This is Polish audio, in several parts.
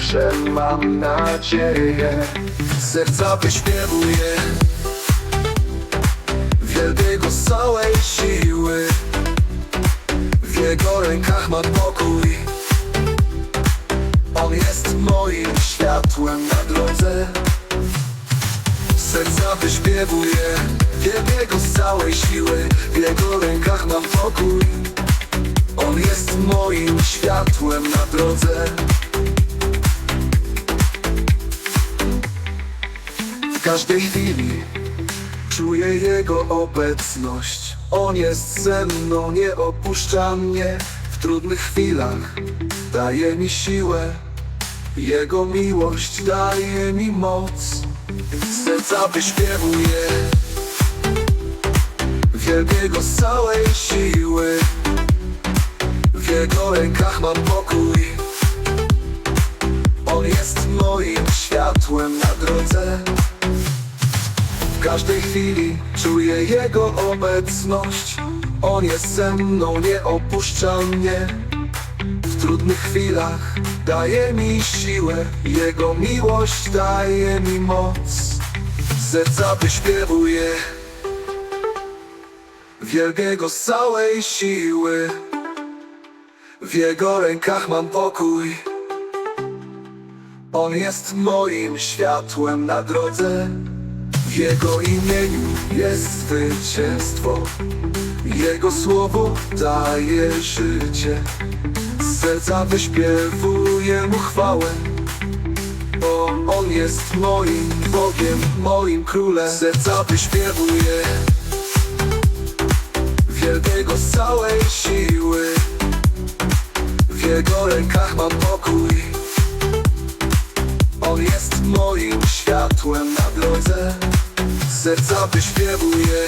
zawsze mam nadzieję. Serca wyśpiewuje. Wielkiego z całej siły. W jego rękach mam pokój. On jest moim światłem na drodze. Serca wyśpiewuje. Wielkiego z całej siły. W jego rękach mam pokój. On jest moim światłem na drodze każdej chwili Czuję Jego obecność. On jest ze mną, nie opuszcza mnie. W trudnych chwilach daje mi siłę. Jego miłość daje mi moc. Serca wyśpiewuje. Wielkiego z całej siły. W Jego rękach mam pokój. On jest moim światłem na drodze w każdej chwili czuję Jego obecność. On jest ze mną, nie opuszcza mnie. W trudnych chwilach daje mi siłę Jego miłość daje mi moc. Serca wyśpiewuje Wielkiego z całej siły. W Jego rękach mam pokój. On jest moim światłem na drodze w Jego imieniu jest zwycięstwo. Jego słowo daje życie. Z serca wyśpiewuję Mu chwałę. Bo On jest moim Bogiem, moim Królem. Z serca wyśpiewuję Wielkiego z całej siły. W Jego rękach mam pokój moim światłem na drodze. Serca wyśpiewuje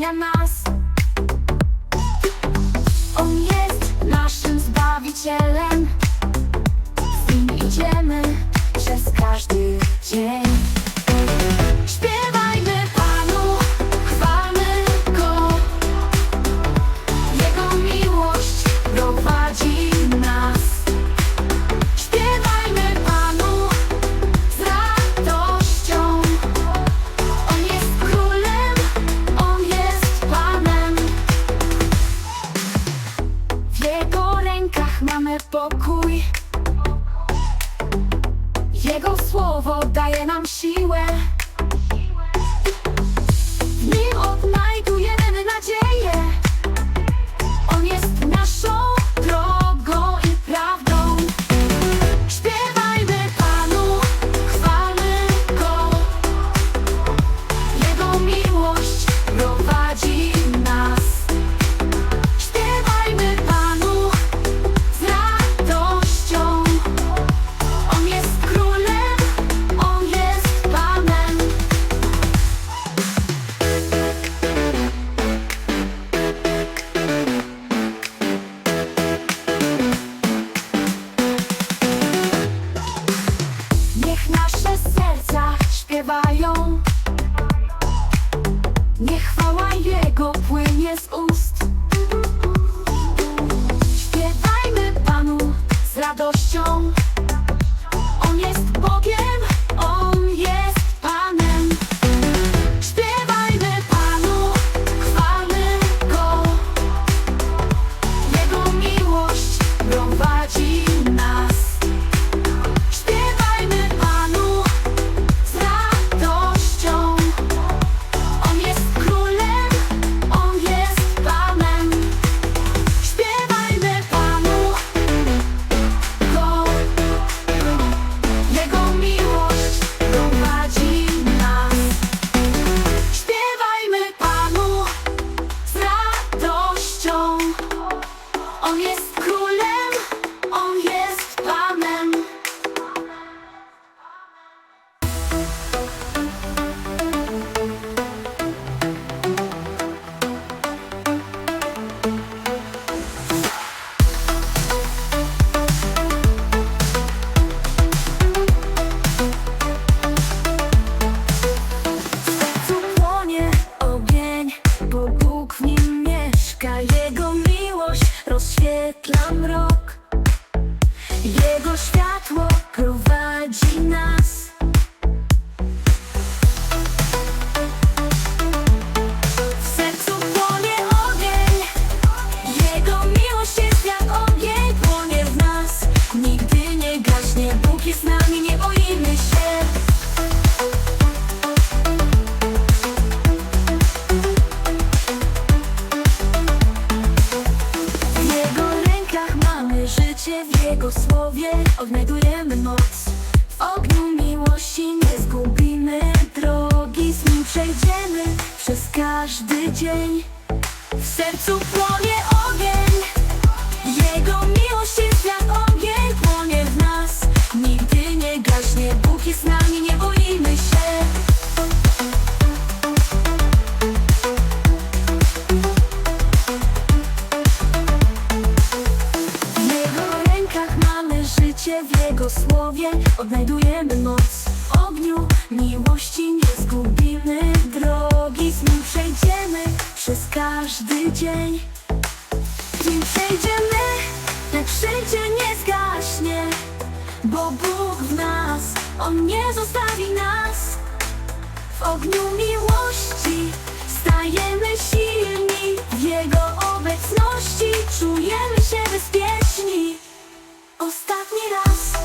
nas. On jest naszym Zbawicielem. Z Nim idziemy przez każdy dzień radością. On jest Bogiem, wyświetlam rok. Jego światło prowadzi Z Nim przejdziemy, lecz życie nie zgaśnie, bo Bóg w nas, On nie zostawi nas. W ogniu miłości stajemy silni W Jego obecności czujemy się bezpieczni Ostatni raz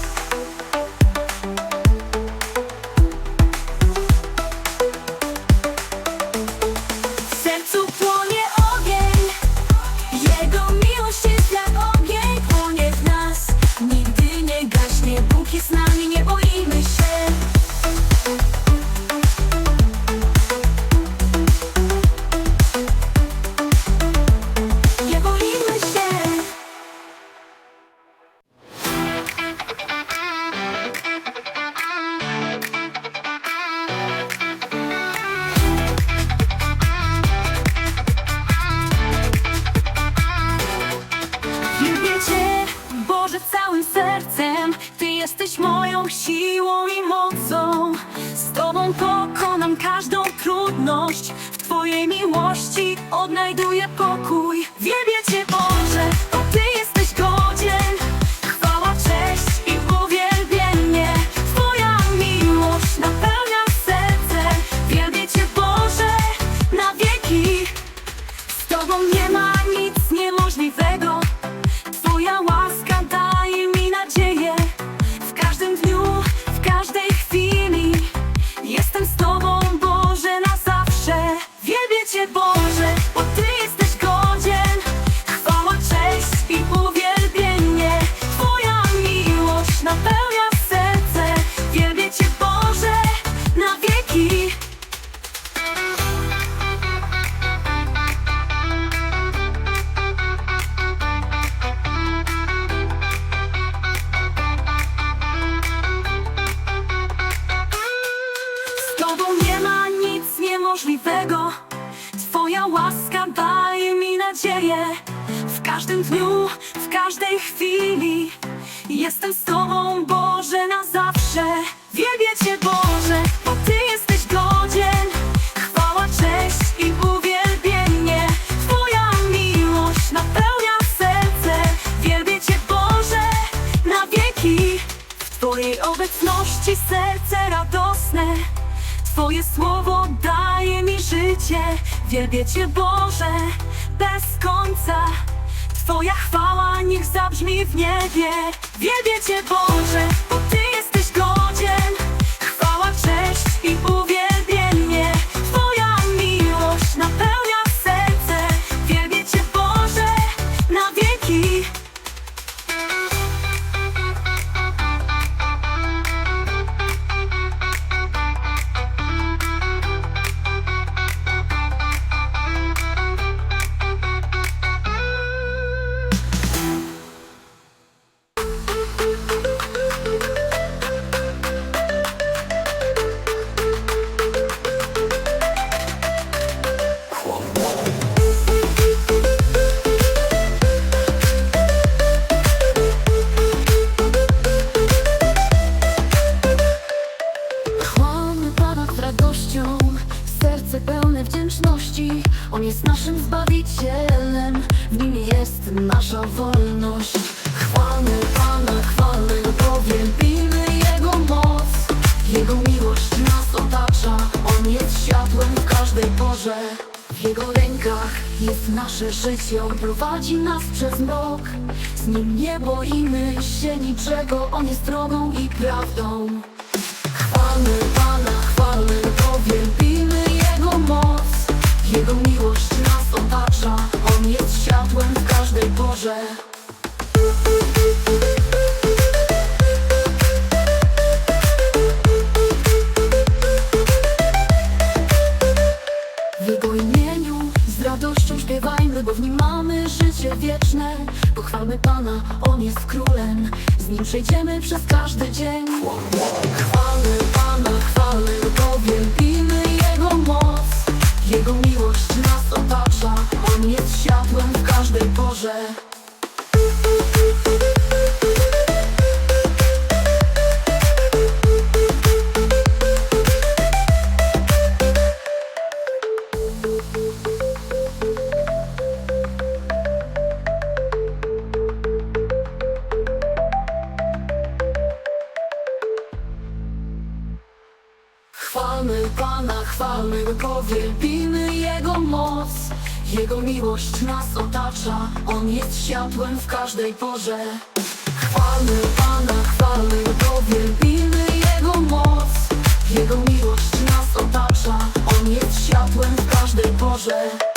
odnajduję pokój. Cię, każdym dniu, w każdej chwili. Jestem z Tobą, Boże, na zawsze. Wielbię Cię, Boże, bo Ty jesteś godzien. Chwała, cześć i uwielbienie. Twoja miłość napełnia serce. Wielbię Cię, Boże, na wieki. W Twojej obecności serce radosne. Twoje słowo daje mi życie. Wielbię Cię Boże bez końca Twoja chwała niech zabrzmi w niebie. Wielbię Cię Boże, radością, serce pełne wdzięczności. On jest naszym Zbawicielem, w Nim jest nasza wolność. Chwalmy Pana, chwalmy, bo wielbimy Jego moc. Jego miłość nas otacza, On jest światłem w każdej porze. W Jego rękach jest nasze życie, On prowadzi nas przez mrok. Z Nim nie boimy się niczego, On jest drogą i prawdą. Chwalmy Pana, Jego miłość nas otacza On jest światłem w każdej porze W Jego imieniu z radością śpiewajmy, bo w Nim mamy życie wieczne. Pochwalmy Pana, On jest królem, z Nim przejdziemy przez każdy dzień. Chwalmy Pana, chwalmy Go, wielbimy. Jego miłość On jest światłem w każdej porze. Chwalmy Pana, chwalmy Go, wielbimy Jego moc. Jego miłość nas otacza, On jest światłem w każdej porze.